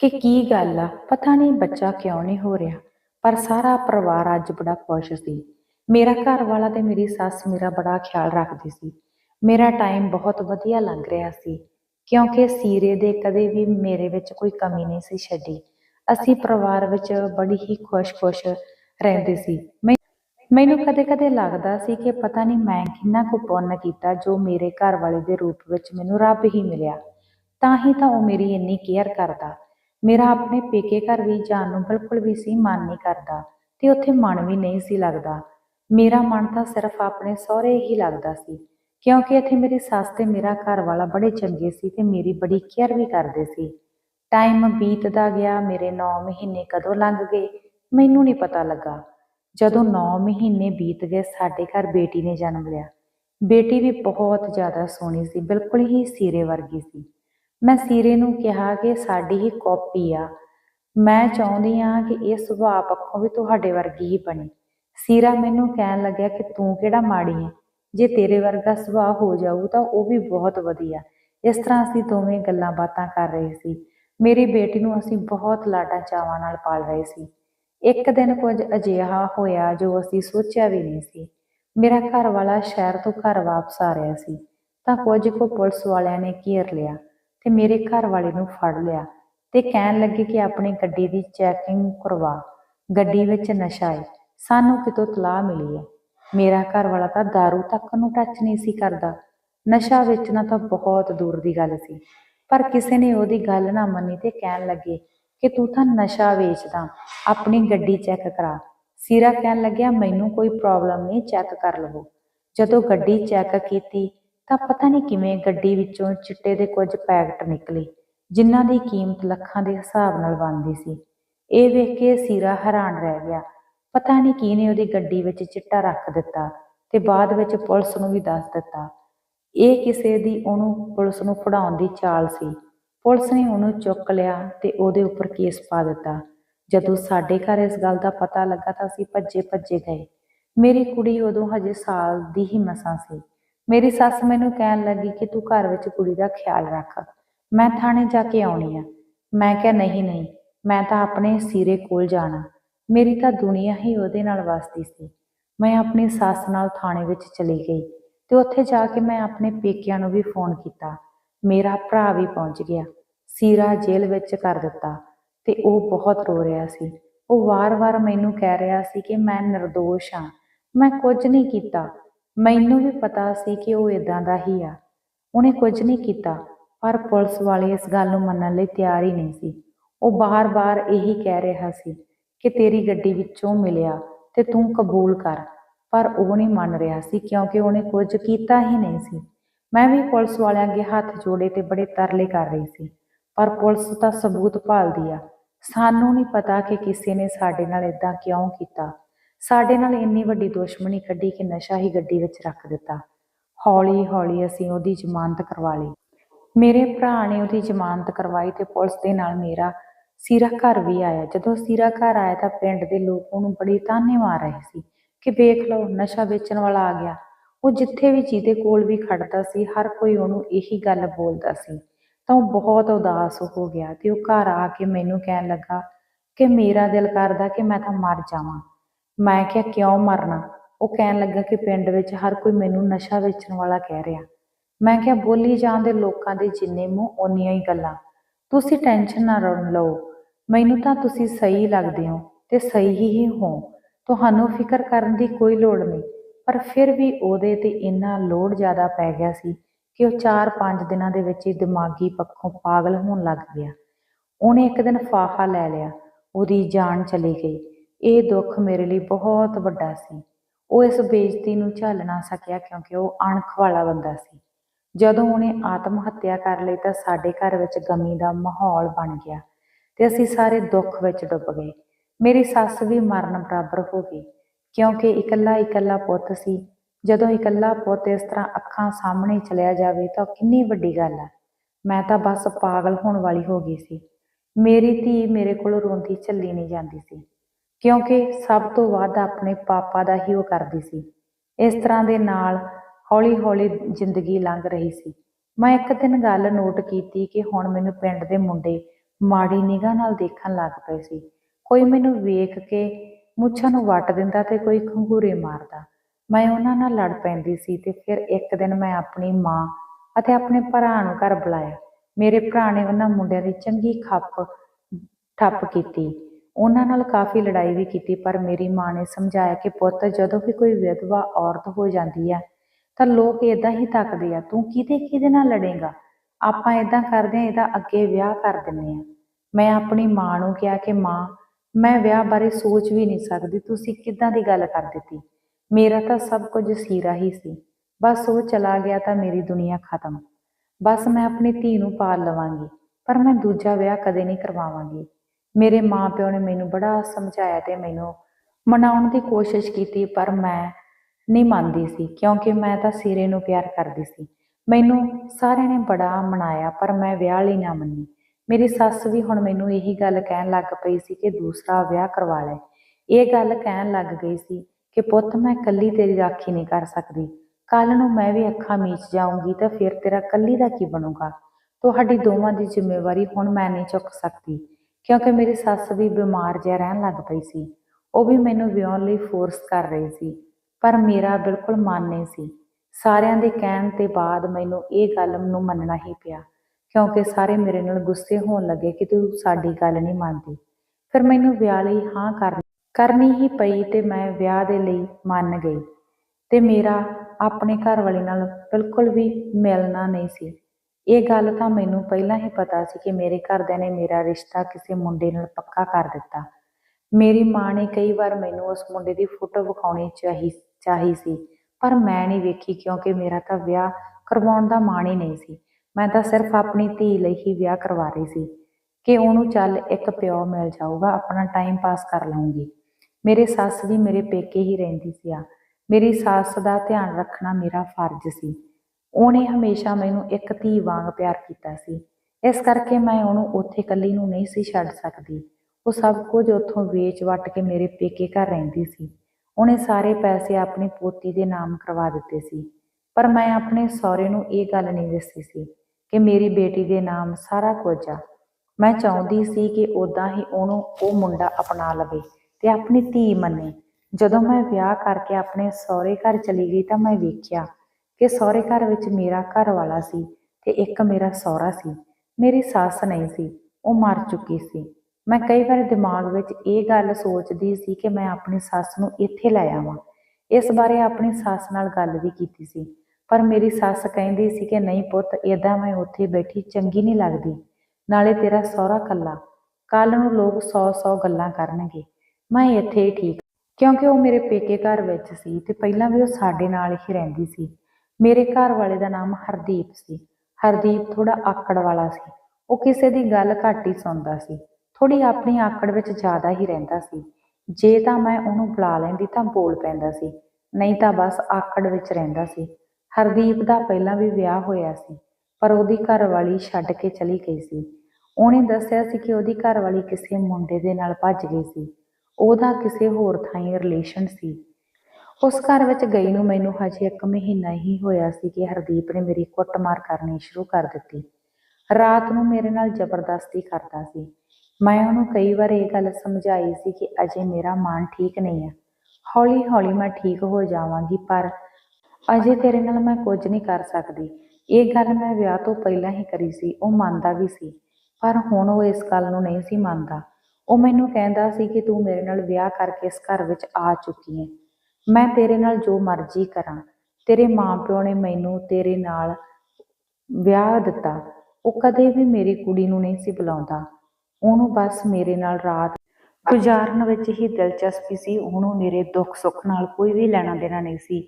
ਕਿ ਕੀ ਗੱਲ ਆ, ਪਤਾ ਨਹੀਂ ਬੱਚਾ ਕਿਉਂ ਨਹੀਂ ਹੋ ਰਿਹਾ, ਪਰ ਸਾਰਾ ਪਰਿਵਾਰ ਅੱਜ ਬੜਾ ਖੁਸ਼ ਸੀ। ਮੇਰਾ ਘਰ ਵਾਲਾ ਤੇ ਮੇਰੀ ਸੱਸ ਮੇਰਾ ਬੜਾ ਖਿਆਲ ਰੱਖਦੀ ਸੀ। ਮੇਰਾ ਟਾਈਮ ਬਹੁਤ ਵਧੀਆ ਲੰਘ ਰਿਹਾ ਸੀ, ਕਿਉਂਕਿ ਸੀਰੇ ਦੇ ਕਦੇ ਵੀ ਮੇਰੇ ਵਿੱਚ ਕੋਈ ਕਮੀ ਨਹੀਂ ਸੀ ਛੱਡੀ। ਅਸੀਂ ਪਰਿਵਾਰ ਵਿੱਚ ਬੜੀ ਹੀ ਖੁਸ਼-ਖੁਸ਼ ਰਹਿੰਦੇ ਸੀ। ਮੈਂ- ਮੈਨੂੰ ਕਦੇ-ਕਦੇ ਲੱਗਦਾ ਸੀ ਕਿ ਪਤਾ ਨਹੀਂ ਮੈਂ ਕਿੰਨਾ ਕੁ ਪੁੰਨ ਕੀਤਾ ਜੋ ਮੇਰੇ ਘਰ ਵਾਲੇ ਦੇ ਰੂਪ ਵਿੱਚ ਮੈਨੂੰ ਰੱਬ ਹੀ ਮਿਲਿਆ। ਤਾਂ ਹੀ ਤਾਂ ਉਹ ਮੇਰੀ ਇੰਨੀ ਕੇਅਰ ਕਰਦਾ। ਮੇਰਾ ਆਪਣੇ ਪੇਕੇ ਘਰ ਵੀ ਜਾਣ ਨੂੰ ਬਿਲਕੁਲ ਵੀ ਸੀ ਮਨ ਨਹੀਂ ਕਰਦਾ ਤੇ ਉੱਥੇ ਮਨ ਵੀ ਨਹੀਂ ਸੀ ਲੱਗਦਾ। ਮੇਰਾ ਮਨ ਤਾਂ ਸਿਰਫ ਆਪਣੇ ਸਹੁਰੇ ਹੀ ਲੱਗਦਾ ਸੀ, ਕਿਉਂਕਿ ਇੱਥੇ ਮੇਰੀ ਸੱਸ ਤੇ ਮੇਰਾ ਘਰ ਵਾਲਾ ਬੜੇ ਚੰਗੇ ਸੀ ਤੇ ਮੇਰੀ ਬੜੀ ਕੇਅਰ ਵੀ ਕਰਦੇ ਸੀ। ਟਾਈਮ ਬੀਤਦਾ ਗਿਆ, ਮੇਰੇ 9 ਮਹੀਨੇ ਕਦੋਂ ਲੰਘ ਗਏ, ਮੈਨੂੰ ਨਹੀਂ ਪਤਾ ਲੱਗਾ। ਜਦੋਂ 9 ਮਹੀਨੇ ਬੀਤ ਗਏ, ਸਾਡੇ ਘਰ ਬੇਟੀ ਨੇ ਜਨਮ ਲਿਆ। ਬੇਟੀ ਵੀ ਬਹੁਤ ਜ਼ਿਆਦਾ ਸੋਹਣੀ ਸੀ, ਬਿਲਕੁਲ ਹੀ ਸੀਰੇ ਵਰਗੀ ਸੀ। ਮੈਂ ਸੀਰੇ ਨੂੰ ਕਿਹਾ ਕਿ ਸਾਡੀ ਹੀ ਕਾਪੀ ਆ। ਮੈਂ ਚਾਹੁੰਦੀ ਹਾਂ ਕਿ ਇਹ ਸੁਭਾਅ ਪੱਖੋਂ ਵੀ ਤੁਹਾਡੇ ਵਰਗੀ ਹੀ ਬਣੇ। ਸੀਰਾ ਮੈਨੂੰ ਕਹਿਣ ਲੱਗਿਆ ਕਿ ਤੂੰ ਕਿਹੜਾ ਮਾੜੀ ਹੈ ਜੇ ਤੇਰੇ ਵਰਗਾ ਸੁਭਾਅ ਹੋ ਜਾਊ ਤਾਂ ਉਹ ਵੀ ਬਹੁਤ ਵਧੀਆ। ਇਸ ਤਰ੍ਹਾਂ ਅਸੀਂ ਦੋਵੇਂ ਗੱਲਾਂ ਬਾਤਾਂ ਕਰ ਰਹੇ ਸੀ। ਮੇਰੀ ਬੇਟੀ ਨੂੰ ਅਸੀਂ ਬਹੁਤ ਲਾਡਾਂ ਚਾਵਾਂ ਨਾਲ ਪਾਲ ਰਹੇ ਸੀ। ਇੱਕ ਦਿਨ ਕੁਝ ਅਜਿਹਾ ਹੋਇਆ ਜੋ ਅਸੀਂ ਸੋਚਿਆ ਵੀ ਨਹੀਂ ਸੀ। ਮੇਰਾ ਘਰ ਵਾਲਾ ਸ਼ਹਿਰ ਤੋਂ ਘਰ ਵਾਪਸ ਆ ਰਿਹਾ ਸੀ। ਤਾਂ ਕੁਝ ਕੁ ਪੁਲਿਸ ਵਾਲਿਆਂ ਨੇ ਘੇਰ ਲਿਆ ਤੇ ਮੇਰੇ ਘਰ ਵਾਲੇ ਨੂੰ ਫੜ ਲਿਆ ਤੇ ਕਹਿਣ ਲੱਗੇ ਕਿ ਆਪਣੀ ਗੱਡੀ ਦੀ ਚੈਕਿੰਗ ਕਰਵਾ। ਗੱਡੀ ਵਿੱਚ ਨਸ਼ਾ ਹੈ ਸਾਨੂੰ ਕਿਤੋਂ ਤਲਾਹ ਮਿਲੀ ਹੈ। ਮੇਰਾ ਘਰ ਵਾਲਾ ਤਾਂ दारू ਤੱਕ ਨੂੰ ਟੱਚ ਨਹੀਂ ਸੀ ਕਰਦਾ। ਨਸ਼ਾ ਵੇਚਣਾ ਤਾਂ ਬਹੁਤ ਦੂਰ ਦੀ ਗੱਲ ਸੀ। ਪਰ ਕਿਸੇ ਨੇ ਉਹਦੀ ਗੱਲ ਨਾ ਮੰਨੀ ਤੇ ਕਹਿਣ ਲੱਗੇ ਕਿ ਤੂੰ ਤਾਂ ਨਸ਼ਾ ਵੇਚਦਾ, ਆਪਣੀ ਗੱਡੀ ਚੈੱਕ ਕਰਾ। ਸੀਰਾ ਕਹਿਣ ਲੱਗਿਆ, ਮੈਨੂੰ ਕੋਈ ਪ੍ਰੋਬਲਮ ਨਹੀਂ ਚੈੱਕ ਕਰ ਲਵੋ। ਜਦੋਂ ਗੱਡੀ ਚੈੱਕ ਕੀਤੀ ਤਾਂ ਪਤਾ ਨਹੀਂ ਕਿਵੇਂ ਗੱਡੀ ਵਿੱਚੋਂ ਚਿੱਟੇ ਦੇ ਕੁਝ ਪੈਕਟ ਨਿਕਲੇ, ਜਿਨ੍ਹਾਂ ਦੀ ਕੀਮਤ ਲੱਖਾਂ ਦੇ ਹਿਸਾਬ ਨਾਲ ਬਣਦੀ ਸੀ। ਇਹ ਵੇਖ ਕੇ ਸੀਰਾ ਹੈਰਾਨ ਰਹਿ ਗਿਆ। ਪਤਾ ਨਹੀਂ ਨੇ ਉਹਦੀ ਗੱਡੀ ਵਿੱਚ ਚਿੱਟਾ ਰੱਖ ਦਿੱਤਾ ਤੇ ਬਾਅਦ ਵਿੱਚ ਪੁਲਿਸ ਨੂੰ ਵੀ ਦੱਸ ਦਿੱਤਾ। ਇਹ ਕਿਸੇ ਦੀ ਉਹਨੂੰ ਪੁਲਿਸ ਨੂੰ ਫੜਾਉਣ ਦੀ ਚਾਲ ਸੀ। ਪੁਲਿਸ ਨੇ ਉਹਨੂੰ ਚੁੱਕ ਲਿਆ ਤੇ ਉਹਦੇ ਉੱਪਰ ਕੇਸ ਪਾ ਦਿੱਤਾ। ਜਦੋਂ ਸਾਡੇ ਘਰ ਇਸ ਗੱਲ ਦਾ ਪਤਾ ਲੱਗਾ ਤਾਂ ਅਸੀਂ ਭੱਜੇ ਭੱਜੇ ਗਏ। ਮੇਰੀ ਕੁੜੀ ਉਦੋਂ ਹਜੇ ਸਾਲ ਦੀ ਹੀ ਮਸਾਂ ਸੀ। ਮੇਰੀ ਸੱਸ ਮੈਨੂੰ ਕਹਿਣ ਲੱਗੀ ਕਿ ਤੂੰ ਘਰ ਵਿੱਚ ਕੁੜੀ ਦਾ ਖਿਆਲ ਰੱਖ। ਮੈਂ ਥਾਣੇ ਜਾ ਕੇ ਆਉਣੀ ਆ। ਮੈਂ ਕਿਹਾ, ਨਹੀਂ ਨਹੀਂ, ਮੈਂ ਤਾਂ ਆਪਣੇ ਸਿਰੇ ਕੋਲ ਜਾਣਾ। ਮੇਰੀ ਤਾਂ ਦੁਨੀਆ ਹੀ ਉਹਦੇ ਨਾਲ ਵਸਦੀ ਸੀ। ਮੈਂ ਆਪਣੀ ਸੱਸ ਨਾਲ ਥਾਣੇ ਵਿੱਚ ਚਲੀ ਗਈ ਤੇ ਉੱਥੇ ਜਾ ਕੇ ਮੈਂ ਆਪਣੇ ਪੇਕਿਆਂ ਨੂੰ ਵੀ ਫੋਨ ਕੀਤਾ। ਮੇਰਾ ਭਰਾ ਵੀ ਪਹੁੰਚ ਗਿਆ। ਸੀਰਾ ਜੇਲ੍ਹ ਵਿੱਚ ਕਰ ਦਿੱਤਾ ਤੇ ਉਹ ਬਹੁਤ ਰੋ ਰਿਹਾ ਸੀ। ਉਹ ਵਾਰ-ਵਾਰ ਮੈਨੂੰ ਕਹਿ ਰਿਹਾ ਸੀ ਕਿ ਮੈਂ નિર્ਦੋਸ਼ ਹਾਂ। ਮੈਂ ਕੁਝ ਨਹੀਂ ਕੀਤਾ। ਮੈਨੂੰ ਵੀ ਪਤਾ ਸੀ ਕਿ ਉਹ ਇਦਾਂ ਦਾ ਹੀ ਆ। ਉਹਨੇ ਕੁਝ ਨਹੀਂ ਕੀਤਾ, ਪਰ ਪੁਲਿਸ ਵਾਲੇ ਇਸ ਗੱਲ ਨੂੰ ਮੰਨਣ ਲਈ ਤਿਆਰ ਹੀ ਨਹੀਂ ਸੀ। ਉਹ ਬਾਰ-ਬਾਰ ਇਹੀ ਕਹਿ ਰਿਹਾ ਸੀ ਕਿ ਤੇਰੀ ਗੱਡੀ ਵਿੱਚੋਂ ਮਿਲਿਆ ਤੇ ਤੂੰ ਕਬੂਲ ਕਰ। ਪਰ ਉਹ ਨਹੀਂ ਮੰਨ ਰਿਹਾ ਸੀ ਕਿਉਂਕਿ ਉਹਨੇ ਕੁਝ ਕੀਤਾ ਹੀ ਨਹੀਂ ਸੀ। ਮੈਂ ਵੀ ਪੁਲਿਸ ਵਾਲਿਆਂ ਅੱਗੇ ਹੱਥ ਜੋੜੇ ਤੇ ਬੜੇ ਤਰਲੇ ਕਰ ਰਹੀ ਸੀ। ਪਰ ਪੁਲਿਸ ਤਾਂ ਸਬੂਤ ਭਾਲਦੀ ਆ। ਸਾਨੂੰ ਨਹੀਂ ਪਤਾ ਕਿ ਕਿਸੇ ਨੇ ਸਾਡੇ ਨਾਲ ਇਦਾਂ ਕਿਉਂ ਕੀਤਾ। ਸਾਡੇ ਨਾਲ ਇੰਨੀ ਵੱਡੀ ਦੁਸ਼ਮਣੀ ਕੱਢੀ ਕਿ ਨਸ਼ਾ ਹੀ ਗੱਡੀ ਵਿੱਚ ਰੱਖ ਦਿੱਤਾ। ਹੌਲੀ ਹੌਲੀ ਅਸੀਂ ਉਹਦੀ ਜ਼ਮਾਨਤ ਕਰਵਾ ਲਈ। ਮੇਰੇ ਭਰਾ ਨੇ ਉਹਦੀ ਜ਼ਮਾਨਤ ਕਰਵਾਈ ਤੇ ਪੁਲਿਸ ਦੇ ਨਾਲ ਮੇਰਾ ਸੀਰਾ ਘਰ ਵੀ ਆਇਆ। ਜਦੋਂ ਸੀਰਾ ਘਰ ਆਇਆ ਤਾਂ ਪਿੰਡ ਦੇ ਲੋਕ ਉਹਨੂੰ ਬੜੇ ਤਾਨੇ ਮਾਰ ਰਹੇ ਸੀ ਕਿ ਵੇਖ ਲਓ, ਨਸ਼ਾ ਵੇਚਣ ਵਾਲਾ ਆ ਗਿਆ। ਉਹ ਜਿੱਥੇ ਵੀ ਜਿਹਦੇ ਕੋਲ ਵੀ ਖੜਦਾ ਸੀ, ਹਰ ਕੋਈ ਉਹਨੂੰ ਇਹੀ ਗੱਲ ਬੋਲਦਾ ਸੀ। ਤਾਂ ਉਹ ਬਹੁਤ ਉਦਾਸ ਹੋ ਗਿਆ ਤੇ ਉਹ ਘਰ ਆ ਕੇ ਮੈਨੂੰ ਕਹਿਣ ਲੱਗਾ ਕਿ ਮੇਰਾ ਦਿਲ ਕਰਦਾ ਕਿ ਮੈਂ ਤਾਂ ਮਰ ਜਾਵਾਂ। ਮੈਂ ਕਿਹਾ, ਕਿਉਂ ਮਰਨਾ? ਉਹ ਕਹਿਣ ਲੱਗਾ ਕਿ ਪਿੰਡ ਵਿੱਚ ਹਰ ਕੋਈ ਮੈਨੂੰ ਨਸ਼ਾ ਵੇਚਣ ਵਾਲਾ ਕਹਿ ਰਿਹਾ। ਮੈਂ ਕਿਹਾ, ਬੋਲੀ ਜਾਂਦੇ ਲੋਕਾਂ ਦੇ ਜਿੰਨੇ ਮੂੰਹ, ਓਨੀਆਂ ਹੀ ਗੱਲਾਂ। ਤੁਸੀਂ ਟੈਨਸ਼ਨ ਨਾ ਰ- ਲਓ ਮੈਨੂੰ ਤਾਂ ਤੁਸੀਂ ਸਹੀ ਲੱਗਦੇ ਹੋ ਤੇ ਸਹੀ ਹੀ ਹੋ ਤੁਹਾਨੂੰ ਫਿਕਰ ਕਰਨ ਦੀ ਕੋਈ ਲੋੜ ਨਹੀਂ। ਪਰ ਫਿਰ ਵੀ ਉਹਦੇ ਤੇ ਇੰਨਾ ਲੋਡ ਜ਼ਿਆਦਾ ਪੈ ਗਿਆ ਸੀ ਕਿ ਉਹ 4-5 ਦਿਨਾਂ ਦੇ ਵਿੱਚ ਹੀ ਦਿਮਾਗੀ ਪੱਖੋਂ ਪਾਗਲ ਹੋਣ ਲੱਗ ਗਿਆ। ਉਹਨੇ ਇੱਕ ਦਿਨ ਫਾਹਾ ਲੈ ਲਿਆ। ਉਹਦੀ ਜਾਨ ਚਲੀ ਗਈ। ਇਹ ਦੁੱਖ ਮੇਰੇ ਲਈ ਬਹੁਤ ਵੱਡਾ ਸੀ। ਉਹ ਇਸ ਬੇਇੱਜ਼ਤੀ ਨੂੰ ਝੱਲ ਨਾ ਸਕਿਆ ਕਿਉਂਕਿ ਉਹ ਅਣਖ ਵਾਲਾ ਬੰਦਾ ਸੀ। ਜਦੋਂ ਉਹਨੇ ਆਤਮ ਹੱਤਿਆ ਕਰ ਲਈ ਤਾਂ ਸਾਡੇ ਘਰ ਵਿੱਚ ਗਮੀ ਦਾ ਮਾਹੌਲ ਬਣ ਗਿਆ। ਤੇ ਅਸੀਂ ਸਾਰੇ ਦੁੱਖ ਵਿੱਚ ਡੁੱਬ ਗਏ। ਮੇਰੀ ਸੱਸ ਵੀ ਮਰਨ ਬਰਾਬਰ ਹੋ ਗਈ, ਕਿਉਂਕਿ ਇਕੱਲਾ ਇਕੱਲਾ ਪੁੱਤ ਸੀ। ਜਦੋਂ ਇਕੱਲਾ ਪੁੱਤ ਇਸ ਤਰ੍ਹਾਂ ਅੱਖਾਂ ਸਾਹਮਣੇ ਚਲਿਆ ਜਾਵੇ ਤਾਂ ਕਿੰਨੀ ਵੱਡੀ ਗੱਲ ਹੈ ਮੈਂ ਤਾਂ ਬਸ ਪਾਗਲ ਹੋਣ ਵਾਲੀ ਹੋ ਗਈ ਸੀ। ਮੇਰੀ ਧੀ ਮੇਰੇ ਕੋਲ ਰੋਂਦੀ ਝੱਲੀ ਨਹੀਂ ਜਾਂਦੀ ਸੀ, ਕਿਉਂਕਿ ਸਭ ਤੋਂ ਵੱਧ ਆਪਣੇ ਪਾਪਾ ਦਾ ਹੀ ਉਹ ਕਰਦੀ ਸੀ। ਇਸ ਤਰ੍ਹਾਂ ਦੇ ਨਾਲ ਹੌਲੀ-ਹੌਲੀ ਜ਼ਿੰਦਗੀ ਲੰਘ ਰਹੀ ਸੀ। ਮੈਂ ਇੱਕ ਦਿਨ ਗੱਲ ਨੋਟ ਕੀਤੀ ਕਿ ਹੁਣ ਮੈਨੂੰ ਪਿੰਡ ਦੇ ਮੁੰਡੇ ਮਾੜੀ ਨਿਗਾਹ ਨਾਲ ਦੇਖਣ ਲੱਗ ਪਏ ਸੀ। ਕੋਈ ਮੈਨੂੰ ਵੇਖ ਕੇ ਮੁੱਛਾਂ ਨੂੰ ਵੱਟ ਦਿੰਦਾ ਤੇ ਕੋਈ ਖੰਗੂਰੇ ਮਾਰਦਾ। ਮੈਂ ਉਹਨਾਂ ਨਾਲ ਲੜ ਪੈਂਦੀ ਸੀ ਤੇ ਫਿਰ ਇੱਕ ਦਿਨ ਮੈਂ ਆਪਣੀ ਮਾਂ ਅਤੇ ਆਪਣੇ ਭਰਾ ਨੂੰ ਘਰ ਬੁਲਾਇਆ। ਮੇਰੇ ਭਰਾ ਨੇ ਉਹਨਾਂ ਮੁੰਡਿਆਂ ਦੀ ਚੰਗੀ ਖੱਪ ਠੱਪ ਕੀਤੀ। ਉਹਨਾਂ ਨਾਲ ਕਾਫੀ ਲੜਾਈ ਵੀ ਕੀਤੀ, ਪਰ ਮੇਰੀ ਮਾਂ ਨੇ ਸਮਝਾਇਆ ਕਿ ਪੁੱਤ, ਜਦੋਂ ਵੀ ਕੋਈ ਵਿਧਵਾ ਔਰਤ ਹੋ ਜਾਂਦੀ ਹੈ ਤਾਂ ਲੋਕ ਇਦਾਂ ਹੀ ਤੱਕਦੇ ਆ। ਤੂੰ ਕਿਹਦੇ ਕਿਹਦੇ ਨਾਲ ਲੜੇਗਾ? ਆਪਾਂ ਇਦਾਂ ਕਰਦੇ ਆ ਇਹਦਾ ਅੱਗੇ ਵਿਆਹ ਕਰ ਦਿੰਨੇ ਆ ਮੈਂ ਆਪਣੀ ਮਾਂ ਨੂੰ ਕਿਹਾ ਕਿ ਮਾਂ, ਮੈਂ ਵਿਆਹ ਬਾਰੇ ਸੋਚ ਵੀ ਨਹੀਂ ਸਕਦੀ, ਤੁਸੀਂ ਕਿੱਦਾਂ ਦੀ ਗੱਲ ਕਰ ਦਿੱਤੀ? ਮੇਰਾ ਤਾਂ ਸਭ ਕੁਝ ਸੀਰਾ ਹੀ ਸੀ। ਬਸ ਉਹ ਚਲਾ ਗਿਆ ਤਾਂ ਮੇਰੀ ਦੁਨੀਆ ਖਤਮ। ਬਸ ਮੈਂ ਆਪਣੀ ਧੀ ਨੂੰ ਪਾਲ ਲਵਾਂਗੀ, ਪਰ ਮੈਂ ਦੂਜਾ ਵਿਆਹ ਕਦੇ ਨਹੀਂ ਕਰਵਾਵਾਂਗੀ। ਮੇਰੇ ਮਾਪਿਓ ਨੇ ਮੈਨੂੰ ਬੜਾ ਸਮਝਾਇਆ ਤੇ ਮੈਨੂੰ ਮਨਾਉਣ ਦੀ ਕੋਸ਼ਿਸ਼ ਕੀਤੀ, ਪਰ ਮੈਂ ਨਹੀਂ ਮੰਨਦੀ ਸੀ, ਕਿਉਂਕਿ ਮੈਂ ਤਾਂ ਸਿਰੇ ਨੂੰ ਪਿਆਰ ਕਰਦੀ ਸੀ। ਮੈਨੂੰ ਸਾਰਿਆਂ ਨੇ ਬੜਾ ਮਨਾਇਆ, ਪਰ ਮੈਂ ਵਿਆਹ ਲਈ ਨਾ ਮੰਨੀ। ਮੇਰੀ ਸੱਸ ਵੀ ਹੁਣ ਮੈਨੂੰ ਇਹੀ ਗੱਲ ਕਹਿਣ ਲੱਗ ਪਈ ਸੀ ਕਿ ਦੂਸਰਾ ਵਿਆਹ ਕਰਵਾ ਲੈ। ਇਹ ਗੱਲ ਕਹਿਣ ਲੱਗ ਗਈ ਸੀ ਕਿ ਪੁੱਤ, ਮੈਂ ਕੱਲੀ ਤੇਰੀ ਰਾਖੀ ਨਹੀਂ ਕਰ ਸਕਦੀ। ਕੱਲ ਨੂੰ ਮੈਂ ਵੀ ਅੱਖਾਂ ਮੀਚ ਜਾਊਂਗੀ ਤਾਂ ਫਿਰ ਤੇਰਾ ਕੱਲੀ ਦਾ ਕੀ ਬਣੂਗਾ? ਤੁਹਾਡੀ ਦੋਵਾਂ ਦੀ ਜ਼ਿੰਮੇਵਾਰੀ ਹੁਣ ਮੈਂ ਨਹੀਂ ਚੁੱਕ ਸਕਦੀ, ਕਿਉਂਕਿ ਮੇਰੀ ਸੱਸ ਵੀ ਬਿਮਾਰ ਜਿਹਾ ਰਹਿਣ ਲੱਗ ਪਈ ਸੀ। ਉਹ ਵੀ ਮੈਨੂੰ ਵਿਆਹੁਣ ਲਈ ਫੋਰਸ ਕਰ ਰਹੀ ਸੀ, ਪਰ ਮੇਰਾ ਬਿਲਕੁਲ ਮਨ ਨਹੀਂ ਸੀ। ਸਾਰਿਆਂ ਦੇ ਕਹਿਣ ਤੇ ਬਾਅਦ ਮੈਨੂੰ ਇਹ ਗੱਲ ਨੂੰ ਮੰਨਣਾ ਹੀ ਪਿਆ, ਕਿਉਂਕਿ ਸਾਰੇ ਮੇਰੇ ਨਾਲ ਗੁੱਸੇ ਹੋਣ ਲੱਗੇ ਕਿ ਤੂੰ ਸਾਡੀ ਗੱਲ ਨਹੀਂ ਮੰਨਦੀ। ਫਿਰ ਮੈਨੂੰ ਵਿਆਹ ਲਈ ਹਾਂ ਕਰ ਕਰਨੀ ਹੀ ਪਈ ਤੇ ਮੈਂ ਵਿਆਹ ਦੇ ਲਈ ਮੰਨ ਗਈ ਤੇ ਮੇਰਾ ਆਪਣੇ ਘਰ ਵਾਲੇ ਨਾਲ ਬਿਲਕੁਲ ਵੀ ਮਿਲਣਾ ਨਹੀਂ ਸੀ। ਇਹ ਗੱਲ ਤਾਂ ਮੈਨੂੰ ਪਹਿਲਾਂ ਹੀ ਪਤਾ ਸੀ ਕਿ ਮੇਰੇ ਘਰਦਿਆਂ ਨੇ ਮੇਰਾ ਰਿਸ਼ਤਾ ਕਿਸੇ ਮੁੰਡੇ ਨਾਲ ਪੱਕਾ ਕਰ ਦਿੱਤਾ। ਮੇਰੀ ਮਾਂ ਨੇ ਕਈ ਵਾਰ ਮੈਨੂੰ ਉਸ ਮੁੰਡੇ ਦੀ ਫੋਟੋ ਵਿਖਾਉਣੀ ਚਾਹੀ ਚਾਹੀ ਸੀ। ਪਰ ਮੈਂ ਨਹੀਂ ਵੇਖੀ ਕਿਉਂਕਿ ਮੇਰਾ ਤਾਂ ਵਿਆਹ ਕਰਵਾਉਣ ਦਾ ਮਾਣ ਹੀ ਨਹੀਂ ਸੀ। ਮੈਂ ਤਾਂ ਸਿਰਫ ਆਪਣੀ ਧੀ ਲਈ ਹੀ ਵਿਆਹ ਕਰਵਾ ਰਹੀ ਸੀ ਕਿ ਉਹਨੂੰ ਚੱਲ ਇੱਕ ਪਿਓ ਮਿਲ ਜਾਊਗਾ, ਆਪਣਾ ਟਾਈਮ ਪਾਸ ਕਰ ਲਵਾਂਗੀ ਮੇਰੇ ਸੱਸ ਵੀ ਮੇਰੇ ਪੇਕੇ ਹੀ ਰਹਿੰਦੀ ਸੀ ਆ। ਮੇਰੀ ਸੱਸ ਦਾ ਧਿਆਨ ਰੱਖਣਾ ਮੇਰਾ ਫਰਜ਼ ਸੀ। ਉਹਨੇ ਹਮੇਸ਼ਾ ਮੈਨੂੰ ਇੱਕ ਧੀ ਵਾਂਗ ਪਿਆਰ ਕੀਤਾ ਸੀ। ਇਸ ਕਰਕੇ ਮੈਂ ਉਹਨੂੰ ਉੱਥੇ ਇਕੱਲੀ ਨੂੰ ਨਹੀਂ ਸੀ ਛੱਡ ਸਕਦੀ। ਉਹ ਸਭ ਕੁਝ ਉੱਥੋਂ ਵੇਚ ਵੱਟ ਕੇ ਮੇਰੇ ਪੇਕੇ ਘਰ ਰਹਿੰਦੀ ਸੀ। ਉਹਨੇ ਸਾਰੇ ਪੈਸੇ ਆਪਣੀ ਪੋਤੀ ਦੇ ਨਾਮ ਕਰਵਾ ਦਿੱਤੇ ਸੀ। ਪਰ ਮੈਂ ਆਪਣੇ ਸਹੁਰੇ ਨੂੰ ਇਹ ਗੱਲ ਨਹੀਂ ਦੱਸੀ ਸੀ ਕਿ ਮੇਰੀ ਬੇਟੀ ਦੇ ਨਾਮ ਸਾਰਾ ਕੁਝ ਆ। ਮੈਂ ਚਾਹੁੰਦੀ ਸੀ ਕਿ ਉਦਾਂ ਹੀ ਉਹਨੂੰ ਉਹ ਮੁੰਡਾ ਅਪਣਾ ਲਵੇ ਤੇ ਆਪਣੀ ਧੀ ਮੰਨੇ। ਜਦੋਂ ਮੈਂ ਵਿਆਹ ਕਰਕੇ ਆਪਣੇ ਸਹੁਰੇ ਘਰ ਚਲੀ ਗਈ ਤਾਂ ਮੈਂ ਵੇਖਿਆ ਕਿ ਸਹੁਰੇ ਘਰ ਵਿੱਚ ਮੇਰਾ ਘਰ ਵਾਲਾ ਸੀ ਤੇ ਇੱਕ ਮੇਰਾ ਸਹੁਰਾ ਸੀ। ਮੇਰੀ ਸੱਸ ਨਹੀਂ ਸੀ, ਉਹ ਮਰ ਚੁੱਕੀ ਸੀ। ਮੈਂ ਕਈ ਵਾਰ ਦਿਮਾਗ ਵਿੱਚ ਇਹ ਗੱਲ ਸੋਚਦੀ ਸੀ ਕਿ ਮੈਂ ਆਪਣੀ ਸੱਸ ਨੂੰ ਇੱਥੇ ਲੈ ਆਵਾਂ। ਇਸ ਬਾਰੇ ਆਪਣੀ ਸੱਸ ਨਾਲ ਗੱਲ ਵੀ ਕੀਤੀ ਸੀ। ਪਰ ਮੇਰੀ ਸੱਸ ਕਹਿੰਦੀ ਸੀ ਕਿ ਨਹੀਂ ਪੁੱਤ, ਏਦਾਂ ਮੈਂ ਉੱਥੇ ਬੈਠੀ ਚੰਗੀ ਨਹੀਂ ਲੱਗਦੀ। ਨਾਲੇ ਤੇਰਾ ਸਹੁਰਾ ਕੱਲਾ ਕੱਲ ਨੂੰ ਲੋਕ ਸੌ ਸੌ ਗੱਲਾਂ ਕਰਨਗੇ। ਮੈਂ ਇੱਥੇ ਹੀ ਠੀਕ। ਕਿਉਂਕਿ ਉਹ ਮੇਰੇ ਪੇਕੇ ਘਰ ਵਿੱਚ ਸੀ ਤੇ ਪਹਿਲਾਂ ਵੀ ਉਹ ਸਾਡੇ ਨਾਲ ਹੀ ਰਹਿੰਦੀ ਸੀ। ਮੇਰੇ ਘਰ ਵਾਲੇ ਦਾ ਨਾਮ ਹਰਦੀਪ ਸੀ। ਹਰਦੀਪ ਥੋੜਾ ਆਕੜ ਵਾਲਾ ਸੀ। ਉਹ ਕਿਸੇ ਦੀ ਗੱਲ ਘੱਟ ਹੀ ਸੁਣਦਾ ਸੀ। ਥੋੜੀ ਆਪਣੀ ਆਕੜ ਵਿੱਚ ਜ਼ਿਆਦਾ ਹੀ ਰਹਿੰਦਾ ਸੀ। ਜੇ ਤਾਂ ਮੈਂ ਉਹਨੂੰ ਬੁਲਾ ਲੈਂਦੀ ਤਾਂ ਬੋਲ ਪੈਂਦਾ ਸੀ। ਨਹੀਂ ਤਾਂ ਬਸ ਆਕੜ ਵਿੱਚ ਰਹਿੰਦਾ ਸੀ। ਹਰਦੀਪ ਦਾ ਪਹਿਲਾਂ ਵੀ ਵਿਆਹ ਹੋਇਆ ਸੀ, ਪਰ ਉਹਦੀ ਘਰਵਾਲੀ ਛੱਡ ਕੇ ਚਲੀ ਗਈ ਸੀ। ਉਹਨੇ ਦੱਸਿਆ ਸੀ ਕਿ ਉਹਦੀ ਘਰਵਾਲੀ ਕਿਸੇ ਮੁੰਡੇ ਦੇ ਨਾਲ ਭੱਜ ਗਈ ਸੀ। ਉਹਦਾ ਕਿਸੇ ਹੋਰ ਥਾਈਂ ਰਿਲੇਸ਼ਨ ਸੀ। ਉਸ ਘਰ ਵਿੱਚ ਗਈ ਨੂੰ ਮੈਨੂੰ ਹਜੇ ਇੱਕ ਮਹੀਨਾ ਹੀ ਹੋਇਆ ਸੀ ਕਿ ਹਰਦੀਪ ਨੇ ਮੇਰੀ ਕੁੱਟਮਾਰ ਕਰਨੀ ਸ਼ੁਰੂ ਕਰ ਦਿੱਤੀ। ਰਾਤ ਨੂੰ ਮੇਰੇ ਨਾਲ ਜ਼ਬਰਦਸਤੀ ਕਰਦਾ ਸੀ। ਮੈਂ ਉਹਨੂੰ ਕਈ ਵਾਰ ਇਹ ਗੱਲ ਸਮਝਾਈ ਸੀ ਕਿ ਅਜੇ ਮੇਰਾ ਮਨ ਠੀਕ ਨਹੀਂ ਹੈ ਹੌਲੀ ਹੌਲੀ ਮੈਂ ਠੀਕ ਹੋ ਜਾਵਾਂਗੀ, ਪਰ ਅਜੇ ਤੇਰੇ ਨਾਲ ਮੈਂ ਕੁਝ ਨਹੀਂ ਕਰ ਸਕਦੀ। ਇਹ ਗੱਲ ਮੈਂ ਵਿਆਹ ਤੋਂ ਪਹਿਲਾਂ ਹੀ ਕਰੀ ਸੀ, ਉਹ ਮੰਨਦਾ ਵੀ ਸੀ, ਪਰ ਹੁਣ ਉਹ ਇਸ ਗੱਲ ਨੂੰ ਨਹੀਂ ਸੀ ਮੰਨਦਾ। ਉਹ ਮੈਨੂੰ ਕਹਿੰਦਾ ਸੀ ਕਿ ਤੂੰ ਮੇਰੇ ਨਾਲ ਵਿਆਹ ਕਰਕੇ ਇਸ ਘਰ ਵਿੱਚ ਆ ਚੁੱਕੀ ਹੈ ਮੈਂ ਤੇਰੇ ਨਾਲ ਜੋ ਮਰਜ਼ੀ ਕਰਾਂ। ਤੇਰੇ ਮਾਪਿਓ ਨੇ ਮੈਨੂੰ ਤੇਰੇ ਨਾਲ ਵਿਆਹ ਦਿੱਤਾ। ਉਹ ਕਦੇ ਵੀ ਮੇਰੀ ਕੁੜੀ ਨੂੰ ਨਹੀਂ ਸੀ ਬੁਲਾਉਂਦਾ। ਉਹਨੂੰ ਬਸ ਮੇਰੇ ਨਾਲ ਰਾਤ ਗੁਜ਼ਾਰਨ ਵਿੱਚ ਹੀ ਦਿਲਚਸਪੀ ਸੀ, ਉਹਨੂੰ ਮੇਰੇ ਦੁੱਖ ਸੁੱਖ ਨਾਲ ਕੋਈ ਵੀ ਲੈਣਾ ਦੇਣਾ ਨਹੀਂ ਸੀ।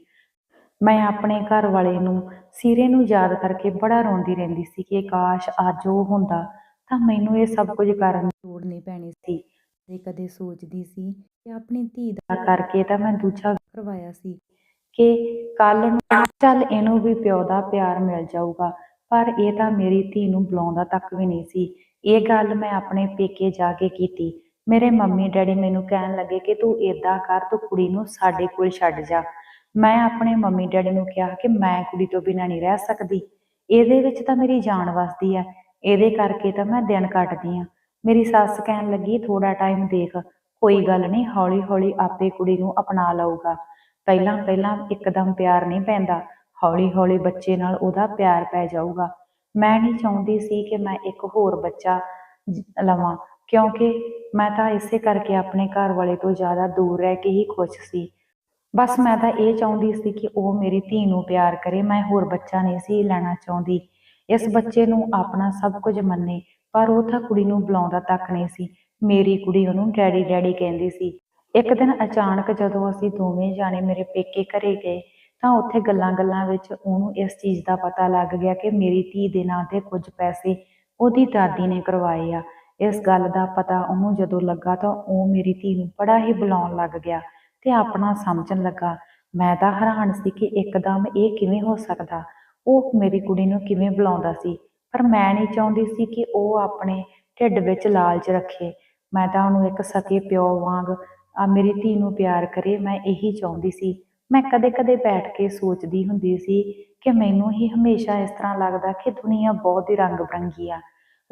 ਮੈਂ ਆਪਣੇ ਘਰ ਵਾਲੇ ਨੂੰ, ਸਿਰੇ ਨੂੰ ਯਾਦ ਕਰਕੇ ਬੜਾ ਰੋਂਦੀ ਰਹਿੰਦੀ ਸੀ ਕਿ ਕਾਸ਼ ਅੱਜ ਉਹ ਹੁੰਦਾ ਤਾਂ ਮੈਨੂੰ ਇਹ ਸਭ ਕੁਝ ਕਰਨ ਦੀ ਲੋੜ ਨਹੀਂ ਪੈਣੀ ਸੀ। ਤੇ ਕਦੇ ਸੋਚਦੀ ਸੀ ਕਿ ਆਪਣੀ ਧੀ ਦਾ ਕਰਕੇ ਤਾਂ ਮੈਂ ਦੂਜਾ ਕਰਵਾਇਆ ਸੀ ਕਿ ਕੱਲ ਨੂੰ ਚੱਲ ਇਹਨੂੰ ਵੀ ਪਿਓ ਦਾ ਪਿਆਰ ਮਿਲ ਜਾਊਗਾ, ਪਰ ਇਹ ਤਾਂ ਮੇਰੀ ਧੀ ਨੂੰ ਬੁਲਾਉਂਦਾ ਤੱਕ ਵੀ ਨਹੀਂ ਸੀ। ਇਹ ਗੱਲ ਮੈਂ ਆਪਣੇ ਪੇਕੇ ਜਾ ਕੇ ਕੀਤੀ। ਮੇਰੇ ਮੰਮੀ ਡੈਡੀ ਮੈਨੂੰ ਕਹਿਣ ਲੱਗੇ ਕਿ ਤੂੰ ਏਦਾਂ ਕਰ, ਤੂੰ ਕੁੜੀ ਨੂੰ ਸਾਡੇ ਕੋਲ ਛੱਡ ਜਾ। ਮੈਂ ਆਪਣੇ ਮੰਮੀ ਡੈਡੀ ਨੂੰ ਕਿਹਾ ਕਿ ਮੈਂ ਕੁੜੀ ਤੋਂ ਬਿਨਾਂ ਨਹੀਂ ਰਹਿ ਸਕਦੀ। ਇਹਦੇ ਵਿੱਚ ਤਾਂ ਮੇਰੀ ਜਾਨ ਵਸਦੀ ਆ। ਇਹਦੇ ਕਰਕੇ ਤਾਂ ਮੈਂ ਦਿਨ ਕੱਟਦੀ ਆ। ਮੇਰੀ ਸੱਸ ਕਹਿਣ ਲੱਗੀ ਥੋੜਾ ਟਾਈਮ ਦੇਖ, ਕੋਈ ਗੱਲ ਨਹੀਂ ਹੌਲੀ ਹੌਲੀ ਆਪੇ ਕੁੜੀ ਨੂੰ ਅਪਣਾ ਲਊਗਾ। ਪਹਿਲਾਂ ਪਹਿਲਾਂ ਇੱਕਦਮ ਪਿਆਰ ਨਹੀਂ ਪੈਂਦਾ। ਹੌਲੀ ਹੌਲੀ ਬੱਚੇ ਨਾਲ ਉਹਦਾ ਪਿਆਰ ਪੈ ਜਾਊਗਾ। ਮੈਂ ਨਹੀਂ ਚਾਹੁੰਦੀ ਸੀ ਕਿ ਮੈਂ ਇੱਕ ਹੋਰ ਬੱਚਾ ਲਵਾਂ, ਕਿਉਂਕਿ ਮੈਂ ਤਾਂ ਇਸੇ ਕਰਕੇ ਆਪਣੇ ਘਰ ਵਾਲੇ ਤੋਂ ਜ਼ਿਆਦਾ ਦੂਰ ਰਹਿ ਕੇ ਹੀ ਖੁਸ਼ ਸੀ। ਬਸ ਮੈਂ ਤਾਂ ਇਹ ਚਾਹੁੰਦੀ ਸੀ ਕਿ ਉਹ ਮੇਰੀ ਧੀ ਨੂੰ ਪਿਆਰ ਕਰੇ, ਮੈਂ ਹੋਰ ਬੱਚਾ ਨਹੀਂ ਸੀ ਲੈਣਾ ਚਾਹੁੰਦੀ। ਇਸ ਬੱਚੇ ਨੂੰ ਆਪਣਾ ਸਭ ਕੁਝ ਮੰਨੇ, ਪਰ ਉਹ ਤਾਂ ਕੁੜੀ ਨੂੰ ਬੁਲਾਉਂਦਾ ਤੱਕ ਨਹੀਂ ਸੀ। ਮੇਰੀ ਕੁੜੀ ਉਹਨੂੰ ਡੈਡੀ ਡੈਡੀ ਕਹਿੰਦੀ ਸੀ। ਇੱਕ ਦਿਨ ਅਚਾਨਕ ਜਦੋਂ ਅਸੀਂ ਦੋਵੇਂ ਜਾਣੇ ਮੇਰੇ ਪੇਕੇ ਘਰੇ ਗਏ ਤਾਂ ਉੱਥੇ ਗੱਲਾਂ-ਗੱਲਾਂ ਵਿੱਚ ਉਹਨੂੰ ਇਸ ਚੀਜ਼ ਦਾ ਪਤਾ ਲੱਗ ਗਿਆ ਕਿ ਮੇਰੀ ਧੀ ਦੇ ਨਾਂ ਤੇ ਕੁਝ ਪੈਸੇ ਉਹਦੀ ਦਾਦੀ ਨੇ ਕਰਵਾਏ ਆ। ਇਸ ਗੱਲ ਦਾ ਪਤਾ ਉਹਨੂੰ ਜਦੋਂ ਲੱਗਾ ਤਾਂ ਉਹ ਮੇਰੀ ਧੀ ਨੂੰ ਬੜਾ ਹੀ ਬੁਲਾਉਣ ਲੱਗ ਗਿਆ ਤੇ ਆਪਣਾ ਸਮਝਣ ਲੱਗਾ। ਮੈਂ ਤਾਂ ਹੈਰਾਨ ਸੀ ਕਿ ਇੱਕਦਮ ਇਹ ਕਿਵੇਂ ਹੋ ਸਕਦਾ। ਉਹ ਮੇਰੀ ਕੁੜੀ ਨੂੰ ਕਿਵੇਂ ਬੁਲਾਉਂਦਾ ਸੀ? ਪਰ ਮੈਂ ਨਹੀਂ ਚਾਹੁੰਦੀ ਸੀ ਕਿ ਉਹ ਆਪਣੇ ਢਿੱਡ ਵਿੱਚ ਲਾਲਚ ਰੱਖੇ। ਮੈਂ ਤਾਂ ਉਹਨੂੰ ਇੱਕ ਸਕੇ ਪਿਓ ਵਾਂਗ, ਆ ਮੇਰੀ ਧੀ ਨੂੰ ਪਿਆਰ ਕਰੇ, ਮੈਂ ਇਹੀ ਚਾਹੁੰਦੀ ਸੀ। ਮੈਂ ਕਦੇ-ਕਦੇ ਬੈਠ ਕੇ ਸੋਚਦੀ ਹੁੰਦੀ ਸੀ ਕਿ ਮੈਨੂੰ ਹੀ ਹਮੇਸ਼ਾ ਇਸ ਤਰ੍ਹਾਂ ਲੱਗਦਾ ਕਿ ਦੁਨੀਆ ਬਹੁਤ ਹੀ ਰੰਗ ਬਰੰਗੀ ਆ।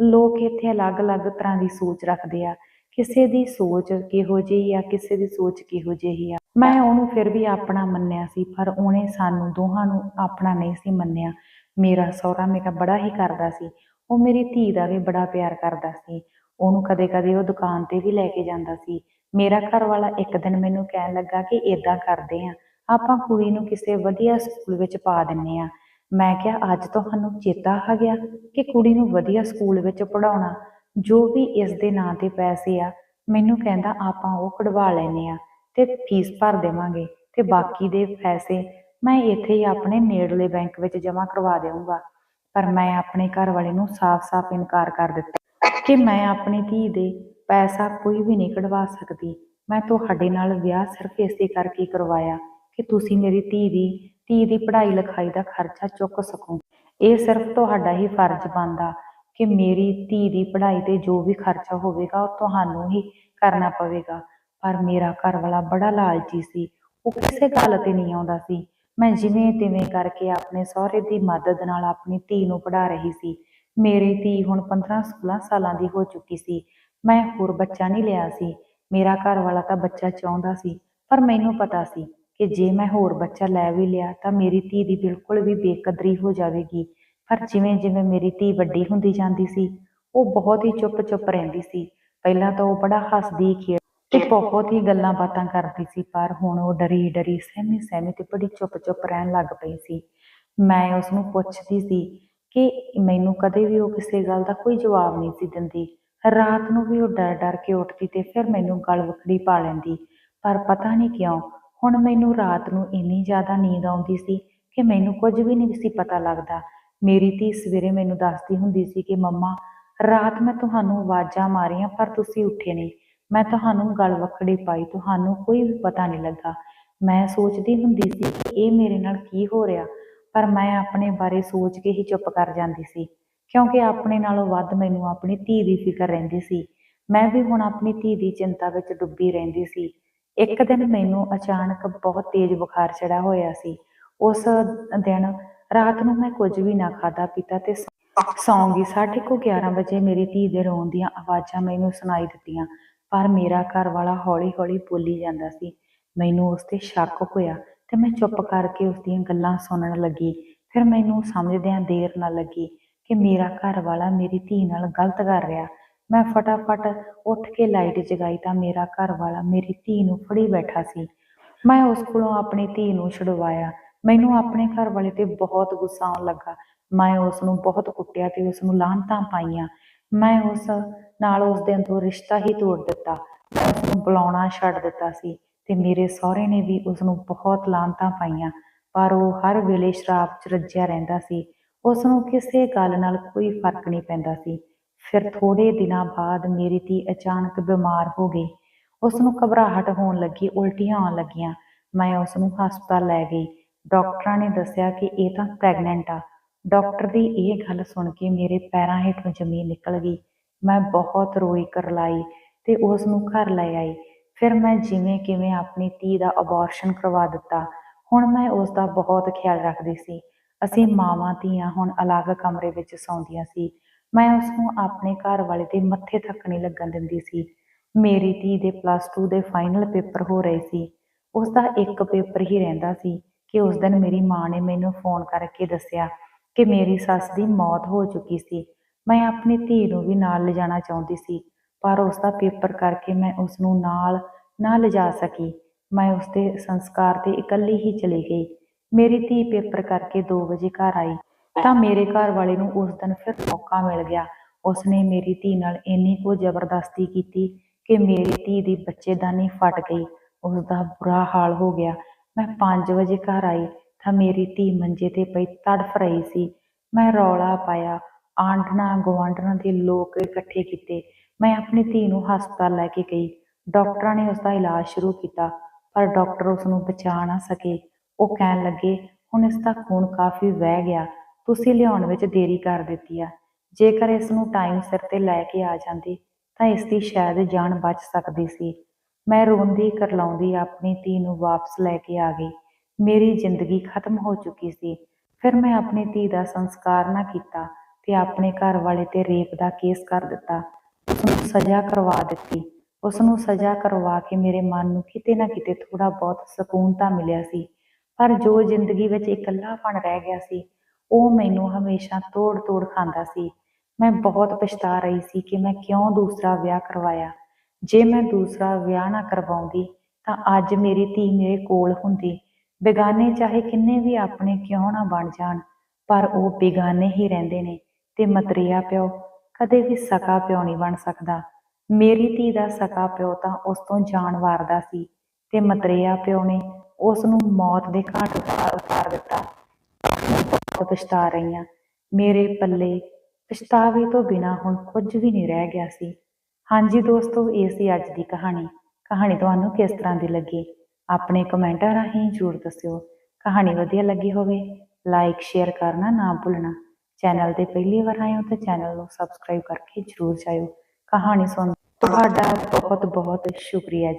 ਲੋਕ ਇੱਥੇ ਅਲੱਗ-ਅਲੱਗ ਤਰ੍ਹਾਂ ਦੀ ਸੋਚ ਰੱਖਦੇ ਆ। ਕਿਸੇ ਦੀ ਸੋਚ ਕਿਹੋ ਜਿਹੀ ਆ, ਕਿਸੇ ਦੀ ਸੋਚ ਕਿਹੋ ਜਿਹੀ ਆ। ਮੈਂ ਉਹਨੂੰ ਫਿਰ ਵੀ ਆਪਣਾ ਮੰਨਿਆ ਸੀ, ਪਰ ਉਹਨੇ ਸਾਨੂੰ ਦੋਹਾਂ ਨੂੰ ਆਪਣਾ ਨਹੀਂ ਸੀ ਮੰਨਿਆ। ਮੇਰਾ ਸਹੁਰਾ ਮੇਰਾ ਬੜਾ ਹੀ ਕਰਦਾ ਸੀ। ਉਹ ਮੇਰੀ ਧੀ ਦਾ ਵੀ ਬੜਾ ਪਿਆਰ ਕਰਦਾ ਸੀ। ਉਹਨੂੰ ਕਦੇ-ਕਦੇ ਉਹ ਦੁਕਾਨ ਤੇ ਵੀ ਲੈ ਕੇ ਜਾਂਦਾ ਸੀ। ਮੇਰਾ ਘਰ ਵਾਲਾ ਇੱਕ ਦਿਨ ਮੈਨੂੰ ਕਹਿਣ ਲੱਗਾ ਕਿ ਇਦਾਂ ਕਰਦੇ ਆ। ਆਪਾਂ ਕੁੜੀ ਨੂੰ ਕਿਸੇ ਵਧੀਆ ਸਕੂਲ ਵਿੱਚ ਪਾ ਦਿੰਨੇ ਆ। ਮੈਂ ਕਿਹਾ, ਅੱਜ ਤੁਹਾਨੂੰ ਚੇਤਾ ਆ ਗਿਆ ਕਿ ਕੁੜੀ ਨੂੰ ਵਧੀਆ ਸਕੂਲ ਵਿੱਚ ਪੜਾਉਣਾ ਜੋ ਵੀ ਇਸ ਦੇ ਨਾਂ ਤੇ ਪੈਸੇ ਆ, ਮੈਨੂੰ ਕਹਿੰਦਾ ਆਪਾਂ ਉਹ ਕਢਵਾ ਲੈਨੇ ਆ ਤੇ ਫੀਸ ਭਰ ਦੇਵਾਂਗੇ ਤੇ ਬਾਕੀ ਦੇ ਪੈਸੇ ਮੈਂ ਇੱਥੇ ਹੀ ਆਪਣੇ ਨੇੜਲੇ ਬੈਂਕ ਵਿੱਚ ਜਮ੍ਹਾਂ ਕਰਵਾ ਦੇਵਾਂਗਾ ਪਰ ਮੈਂ ਆਪਣੇ ਘਰ ਵਾਲੇ ਨੂੰ ਸਾਫ਼-ਸਾਫ਼ ਇਨਕਾਰ ਕਰ ਦਿੱਤਾ ਕਿ ਮੈਂ ਆਪਣੀ ਧੀ ਦੇ ਪੈਸਾ ਕੋਈ ਵੀ ਨਹੀਂ ਕਢਵਾ ਸਕਦੀ। ਮੈਂ ਤੁਹਾਡੇ ਨਾਲ ਵਿਆਹ ਸਿਰਫ ਇਸੇ ਕਰਕੇ ਕਰਵਾਇਆ ਕਿ ਤੁਸੀਂ ਮੇਰੀ ਧੀ ਦੀ ਧੀ ਦੀ ਪੜ੍ਹਾਈ ਲਿਖਾਈ ਦਾ ਖਰਚਾ ਚੁੱਕ ਸਕੋ। ਇਹ ਸਿਰਫ ਤੁਹਾਡਾ ਹੀ ਫਰਜ਼ ਬਣਦਾ ਕਿ ਮੇਰੀ ਧੀ ਦੀ ਪੜ੍ਹਾਈ ਤੇ ਜੋ ਵੀ ਖਰਚਾ ਹੋਵੇਗਾ, ਉਹ ਤੁਹਾਨੂੰ ਹੀ ਕਰਨਾ ਪਵੇਗਾ। ਪਰ ਮੇਰਾ ਘਰ ਵਾਲਾ ਬੜਾ ਲਾਲਚੀ ਸੀ। ਉਹ ਕਿਸੇ ਗੱਲ ਤੇ ਨਹੀਂ ਆਉਂਦਾ ਸੀ। ਮੈਂ ਜਿਵੇਂ ਤਿਵੇਂ ਕਰਕੇ ਆਪਣੇ ਸਹੁਰੇ ਦੀ ਮਦਦ ਨਾਲ ਆਪਣੀ ਧੀ ਨੂੰ ਪੜ੍ਹਾ ਰਹੀ ਸੀ। ਮੇਰੀ ਧੀ ਹੁਣ 15-16 ਸਾਲਾਂ ਦੀ ਹੋ ਚੁੱਕੀ ਸੀ। ਮੈਂ ਹੋਰ ਬੱਚਾ ਨਹੀਂ ਲਿਆ ਸੀ। ਮੇਰਾ ਘਰ ਵਾਲਾ ਤਾਂ ਬੱਚਾ ਚਾਹੁੰਦਾ ਸੀ, ਪਰ ਮੈਨੂੰ ਪਤਾ ਸੀ ਕਿ ਜੇ ਮੈਂ ਹੋਰ ਬੱਚਾ ਲੈ ਵੀ ਲਿਆ ਤਾਂ ਮੇਰੀ ਧੀ ਦੀ ਬਿਲਕੁਲ ਵੀ ਬੇਕਦਰੀ ਹੋ ਜਾਵੇਗੀ। ਪਰ ਜਿਵੇਂ ਜਿਵੇਂ ਮੇਰੀ ਧੀ ਵੱਡੀ ਹੁੰਦੀ ਜਾਂਦੀ ਸੀ, ਉਹ ਬਹੁਤ ਹੀ ਚੁੱਪ-ਚੁੱਪ ਰਹਿੰਦੀ ਸੀ। ਪਹਿਲਾਂ ਤਾਂ ਉਹ ਬੜਾ ਹੱਸਦੀ, ਖੇਡ ਤੇ ਬਹੁਤ ਹੀ ਗੱਲਾਂ ਬਾਤਾਂ ਕਰਦੀ ਸੀ, ਪਰ ਹੁਣ ਉਹ ਡਰੀ ਡਰੀ, ਸਹਿਮੀ ਸਹਿਮੀ ਤੇ ਬੜੀ ਚੁੱਪ-ਚੁੱਪ ਰਹਿਣ ਲੱਗ ਪਈ ਸੀ। ਮੈਂ ਉਸ ਨੂੰ ਪੁੱਛਦੀ ਸੀ ਕਿ ਮੈਨੂੰ ਕਦੇ ਵੀ ਉਹ ਕਿਸੇ ਗੱਲ ਦਾ ਕੋਈ ਜਵਾਬ ਨਹੀਂ ਸੀ ਦਿੰਦੀ। ਰਾਤ ਨੂੰ ਵੀ ਉਹ ਡਰ ਡਰ ਕੇ ਉੱਠਦੀ ਤੇ ਫਿਰ ਮੈਨੂੰ ਗਲ ਵਖੜੀ ਪਾ ਲੈਂਦੀ, ਪਰ ਪਤਾ ਨਹੀਂ ਕਿਉਂ ਹੁਣ ਮੈਨੂੰ ਰਾਤ ਨੂੰ ਇੰਨੀ ਜ਼ਿਆਦਾ ਨੀਂਦ ਆਉਂਦੀ ਸੀ ਕਿ ਮੈਨੂੰ ਕੁਝ ਵੀ ਨਹੀਂ ਸੀ ਪਤਾ ਲੱਗਦਾ। ਮੇਰੀ ਧੀ ਸਵੇਰੇ ਮੈਨੂੰ ਦੱਸਦੀ ਹੁੰਦੀ ਸੀ ਕਿ ਮੰਮਾ, ਰਾਤ ਮੈਂ ਤੁਹਾਨੂੰ ਆਵਾਜ਼ਾਂ ਮਾਰੀਆਂ, ਪਰ ਤੁਸੀਂ ਉੱਠੇ ਨਹੀਂ। ਮੈਂ ਤੁਹਾਨੂੰ ਗਲ ਵਖੜੀ ਪਾਈ, ਤੁਹਾਨੂੰ ਕੋਈ ਵੀ ਪਤਾ ਨਹੀਂ ਲੱਗਾ। ਮੈਂ ਸੋਚਦੀ ਹੁੰਦੀ ਸੀ ਕਿ ਇਹ ਮੇਰੇ ਨਾਲ ਕੀ ਹੋ ਰਿਹਾ, ਪਰ ਮੈਂ ਆਪਣੇ ਬਾਰੇ ਸੋਚ ਕੇ ਹੀ ਚੁੱਪ ਕਰ ਜਾਂਦੀ ਸੀ, ਕਿਉਂਕਿ ਆਪਣੇ ਨਾਲੋਂ ਵੱਧ ਮੈਨੂੰ ਆਪਣੀ ਧੀ ਦੀ ਫਿਕਰ ਰਹਿੰਦੀ ਸੀ। ਮੈਂ ਵੀ ਹੁਣ ਆਪਣੀ ਧੀ ਦੀ ਚਿੰਤਾ ਵਿੱਚ ਡੁੱਬੀ ਰਹਿੰਦੀ ਸੀ। ਇੱਕ ਦਿਨ ਮੈਨੂੰ ਅਚਾਨਕ ਬਹੁਤ ਤੇਜ਼ ਬੁਖਾਰ ਚੜਾ ਹੋਇਆ ਸੀ। ਉਸ ਦਿਨ ਰਾਤ ਨੂੰ ਮੈਂ ਕੁਝ ਵੀ ਨਾ ਖਾਦਾ ਪੀਤਾ ਤੇ ਸੌਂਗੀ ਸੌਂ ਸਾਢੇ ਕੁ 11 ਵਜੇ ਮੇਰੀ ਧੀ ਦੇ ਰੋਣ ਦੀਆਂ ਆਵਾਜ਼ਾਂ ਮੈਨੂੰ ਸੁਣਾਈ ਦਿੱਤੀਆਂ, ਪਰ ਮੇਰਾ ਘਰ ਵਾਲਾ ਹੌਲੀ-ਹੌਲੀ ਬੋਲੀ ਜਾਂਦਾ ਸੀ। ਮੈਨੂੰ ਉਸ ਤੇ ਸ਼ੱਕ ਹੋਇਆ ਤੇ ਮੈਂ ਚੁੱਪ ਕਰਕੇ ਉਸ ਦੀਆਂ ਗੱਲਾਂ ਸੁਣਨ ਲੱਗੀ। ਫਿਰ ਮੈਨੂੰ ਸਮਝਦਿਆਂ ਦੇਰ ਨਾ ਲੱਗੀ ਕਿ ਮੇਰਾ ਘਰ ਵਾਲਾ ਮੇਰੀ ਧੀ ਨਾਲ ਗਲਤ ਕਰ ਰਿਹਾ। ਮੈਂ ਫਟਾਫਟ ਉੱਠ ਕੇ ਲਾਈਟ ਜਗਾਈ ਤਾਂ ਮੇਰਾ ਘਰ ਵਾਲਾ ਮੇਰੀ ਧੀ ਨੂੰ ਫੜੀ ਬੈਠਾ ਸੀ। ਮੈਂ ਉਸ ਕੋਲੋਂ ਆਪਣੀ ਧੀ ਨੂੰ ਛੁਡਵਾਇਆ। ਮੈਨੂੰ ਆਪਣੇ ਘਰ ਵਾਲੇ ਤੇ ਬਹੁਤ ਗੁੱਸਾ ਆਉਣ ਲੱਗਾ। ਮੈਂ ਉਸ ਨੂੰ ਬਹੁਤ ਕੁੱਟਿਆ ਤੇ ਉਸ ਨੂੰ ਲਾਹਨਤਾਂ ਪਾਈਆਂ। ਮੈਂ ਉਸ ਨਾਲ ਉਸ ਦਿਨ ਤੋਂ ਰਿਸ਼ਤਾ ਹੀ ਤੋੜ ਦਿੱਤਾ। ਮੈਂ ਉਸ ਨੂੰ ਬੁਲਾਉਣਾ ਛੱਡ ਦਿੱਤਾ ਸੀ ਤੇ ਮੇਰੇ ਸਹੁਰੇ ਨੇ ਵੀ ਉਸ ਨੂੰ ਬਹੁਤ ਲਾਹਨਤਾਂ ਪਾਈਆਂ। ਪਰ ਉਹ ਹਰ ਵੇਲੇ ਸ਼ਰਾਬ 'ਚ ਰੱਜਿਆ ਰਹਿੰਦਾ ਸੀ। ਉਸ ਨੂੰ ਕਿਸੇ ਗੱਲ ਨਾਲ ਕੋਈ ਫ਼ਰਕ ਨਹੀਂ ਪੈਂਦਾ ਸੀ। ਫਿਰ ਥੋੜੇ ਦਿਨਾਂ ਬਾਅਦ ਮੇਰੀ ਧੀ ਅਚਾਨਕ ਬਿਮਾਰ ਹੋ ਗਈ। ਉਸ ਨੂੰ ਘਬਰਾਹਟ ਹੋਣ ਲੱਗੀ, ਉਲਟੀਆਂ ਆਉਣ ਲੱਗੀਆਂ। ਮੈਂ ਉਸ ਨੂੰ ਹਸਪਤਾਲ ਲੈ ਗਈ। ਡਾਕਟਰਾਂ ਨੇ ਦੱਸਿਆ ਕਿ ਇਹ ਤਾਂ ਪ੍ਰੈਗਨੈਂਟ ਆ। ਡਾਕਟਰ ਦੀ ਇਹ ਗੱਲ ਸੁਣ ਕੇ ਮੇਰੇ ਪੈਰਾਂ ਹੇਠੋਂ ਜ਼ਮੀਨ ਨਿਕਲ ਗਈ। ਮੈਂ ਬਹੁਤ ਰੋਈ ਕਰਲਾਈ ਤੇ ਉਸ ਨੂੰ ਘਰ ਲੈ ਆਈ। ਫਿਰ ਮੈਂ ਜਿਵੇਂ ਕਿਵੇਂ ਆਪਣੀ ਧੀ ਦਾ ਅਬੋਰਸ਼ਨ ਕਰਵਾ ਦਿੱਤਾ। ਹੁਣ ਮੈਂ ਉਸ ਦਾ ਬਹੁਤ ਖਿਆਲ ਰੱਖਦੀ ਸੀ। ਅਸੀਂ ਮਾਵਾਂ ਧੀਆਂ ਹੁਣ ਅਲੱਗ ਕਮਰੇ ਵਿੱਚ ਸੌਂਦੀਆਂ ਸੀ। ਮੈਂ ਉਸ ਨੂੰ ਆਪਣੇ ਘਰ ਵਾਲੇ ਦੇ ਮੱਥੇ ਤੱਕ ਨਹੀਂ ਲੱਗਣ ਦਿੰਦੀ ਸੀ। ਮੇਰੀ ਧੀ ਦੇ ਪਲੱਸ 2 ਦੇ ਫਾਈਨਲ ਪੇਪਰ ਹੋ ਰਹੇ ਸੀ। ਉਸ ਦਾ ਇੱਕ ਪੇਪਰ ਹੀ ਰਹਿੰਦਾ ਸੀ ਕਿ ਉਸ ਦਿਨ ਮੇਰੀ ਮਾਂ ਨੇ ਮੈਨੂੰ ਫੋਨ ਕਰਕੇ ਦੱਸਿਆ ਕਿ ਮੇਰੀ ਸੱਸ ਦੀ ਮੌਤ ਹੋ ਚੁੱਕੀ ਸੀ। ਮੈਂ ਆਪਣੀ ਧੀ ਨੂੰ ਵੀ ਨਾਲ ਲਿਜਾਣਾ ਚਾਹੁੰਦੀ ਸੀ, ਪਰ ਉਸ ਦਾ ਪੇਪਰ ਕਰਕੇ ਮੈਂ ਉਸ ਨੂੰ ਨਾਲ ਨਾ ਲਿਜਾ ਸਕੀ। ਮੈਂ ਉਸ ਦੇ ਸੰਸਕਾਰ ਤੇ ਇਕੱਲੀ ਹੀ ਚਲੀ ਗਈ। ਮੇਰੀ ਧੀ ਪੇਪਰ ਕਰਕੇ 2 ਵਜੇ ਘਰ ਆਈ। ਤਾਂ ਮੇਰੇ ਘਰ ਵਾਲੇ ਨੂੰ ਉਸ ਦਿਨ ਫਿਰ ਮੌਕਾ ਮਿਲ ਗਿਆ। ਉਸਨੇ ਮੇਰੀ ਧੀ ਨਾਲ ਇੰਨੀ ਕੁ ਜ਼ਬਰਦਸਤੀ ਕੀਤੀ ਕਿ ਮੇਰੀ ਧੀ ਦੀ ਬੱਚੇਦਾਨੀ ਫਟ ਗਈ। ਉਸ ਦਾ ਬੁਰਾ ਹਾਲ ਹੋ ਗਿਆ। ਮੈਂ 5 ਵਜੇ ਘਰ ਆਈ ਤਾਂ ਮੇਰੀ ਧੀ ਮੰਜੇ ਤੇ ਪਈ ਤੜਫ ਰਹੀ ਸੀ। ਮੈਂ ਰੌਲਾ ਪਾਇਆ। ਆਂਢਣਾ ਗੁਆਂਢਣਾ ਦੇ ਲੋਕ ਇਕੱਠੇ ਕੀਤੇ। ਮੈਂ ਆਪਣੀ ਧੀ ਨੂੰ ਹਸਪਤਾਲ ਲੈ ਕੇ ਗਈ। ਡਾਕਟਰਾਂ ਨੇ ਉਸ ਦਾ ਇਲਾਜ ਸ਼ੁਰੂ ਕੀਤਾ, ਪਰ ਡਾਕਟਰ ਉਸ ਨੂੰ ਬਚਾ ਨਾ ਸਕੇ। ਉਹ ਕਹਿਣ ਲੱਗੇ, ਹੁਣ ਇਸ ਦਾ ਖੂਨ ਕਾਫੀ ਵਹਿ ਗਿਆ। ਤੁਸੀਂ ਲਿਆਉਣ ਵਿੱਚ ਦੇਰੀ ਕਰ ਦਿੱਤੀ ਆ। ਜੇਕਰ ਇਸ ਨੂੰ ਟਾਈਮ ਸਿਰ ਤੇ ਲੈ ਕੇ ਆ ਜਾਂਦੇ, ਤਾਂ ਇਸ ਦੀ ਸ਼ਾਇਦ ਜਾਨ ਬਚ ਸਕਦੀ ਸੀ। ਮੈਂ ਰੋਂਦੀ ਕਰਲਾਉਂਦੀ ਆਪਣੀ ਧੀ ਨੂੰ ਵਾਪਸ ਲੈ ਕੇ ਆ ਗਈ। ਮੇਰੀ ਜ਼ਿੰਦਗੀ ਖਤਮ ਹੋ ਚੁੱਕੀ ਸੀ। ਫਿਰ ਮੈਂ ਆਪਣੀ ਧੀ ਦਾ ਸੰਸਕਾਰ ਨਾ ਕੀਤਾ ਤੇ ਆਪਣੇ ਘਰ ਵਾਲੇ ਤੇ ਰੇਪ ਦਾ ਕੇਸ ਕਰ ਦਿੱਤਾ। ਉਸ ਨੂੰ ਸਜ਼ਾ ਕਰਵਾ ਦਿੱਤੀ। ਉਸ ਨੂੰ ਸਜ਼ਾ ਕਰਵਾ ਕੇ ਮੇਰੇ ਮਨ ਨੂੰ ਕਿਤੇ ਨਾ ਕਿਤੇ ਥੋੜਾ ਬਹੁਤ ਸਕੂਨ ਤਾਂ ਮਿਲਿਆ ਸੀ। ਪਰ ਜੋ ਜ਼ਿੰਦਗੀ ਵਿੱਚ ਇਕੱਲਾਪਣ ਰਹਿ ਗਿਆ ਸੀ ਉਹ ਮੈਨੂੰ ਹਮੇਸ਼ਾ ਤੋੜ-ਤੋੜ ਖਾਂਦਾ ਸੀ। ਮੈਂ ਬਹੁਤ ਪਛਤਾ ਰਹੀ ਸੀ ਕਿ ਮੈਂ ਕਿਉਂ ਦੂਸਰਾ ਵਿਆਹ ਕਰਵਾਇਆ। ਜੇ ਮੈਂ ਦੂਸਰਾ ਵਿਆਹ ਨਾ ਕਰਵਾਉਂਦੀ, ਤਾਂ ਅੱਜ ਮੇਰੀ ਧੀ ਮੇਰੇ ਕੋਲ ਹੁੰਦੀ। ਬੇਗਾਨੇ ਚਾਹੇ ਕਿੰਨੇ ਵੀ ਆਪਣੇ ਕਿਉਂ ਨਾ ਬਣ ਜਾਣ, ਪਰ ਉਹ ਬੇਗਾਨੇ ਹੀ ਰਹਿੰਦੇ ਨੇ ਤੇ ਮਤਰੀਆ ਪਿਓ ਕਦੇ ਵੀ ਸਕਾ ਪਿਓ ਨਹੀਂ ਬਣ ਸਕਦਾ। ਮੇਰੀ ਧੀ ਦਾ ਸਕਾ ਪਿਓ ਤਾਂ ਉਸ ਤੋਂ ਜਾਨ ਵਾਰਦਾ ਸੀ ਤੇ ਮਤਰੀਆ ਪਿਓ ਨੇ ਉਸ ਨੂੰ ਮੌਤ ਦੇ ਘਾਟ ਉਤਾਰ ਉਤਾਰ ਦਿੱਤਾ। ਬਹੁਤ ਪਛਤਾ ਰਹੀ ਹਾਂ ਮੇਰੇ ਪੱਲੇ ਪਛਤਾਵੇ ਤੋਂ ਬਿਨਾ ਹੁਣ ਕੁਝ ਵੀ ਨਹੀਂ ਰਹਿ ਗਿਆ ਸੀ। ਹਾਂਜੀ ਦੋਸਤੋ, ਇਹ ਸੀ ਅੱਜ ਦੀ ਕਹਾਣੀ। ਕਹਾਣੀ ਤੁਹਾਨੂੰ ਕਿਸ ਤਰ੍ਹਾਂ ਦੀ ਲੱਗੀ? ਆਪਣੇ ਕਮੈਂਟਾਂ ਰਾਹੀਂ ਜ਼ਰੂਰ ਦੱਸਿਓ। ਕਹਾਣੀ ਵਧੀਆ ਲੱਗੀ ਹੋਵੇ, ਲਾਈਕ, ਸ਼ੇਅਰ ਕਰਨਾ ਨਾ ਭੁੱਲਣਾ। ਚੈਨਲ ਤੇ ਪਹਿਲੀ ਵਾਰ ਆਏ ਹੋ ਤਾਂ ਚੈਨਲ ਨੂੰ ਸਬਸਕ੍ਰਾਈਬ ਕਰਕੇ ਜਰੂਰ ਜਾਇਓ। ਕਹਾਣੀ ਸੁਣ ਤੁਹਾਡਾ ਬਹੁਤ ਬਹੁਤ ਸ਼ੁਕਰੀਆ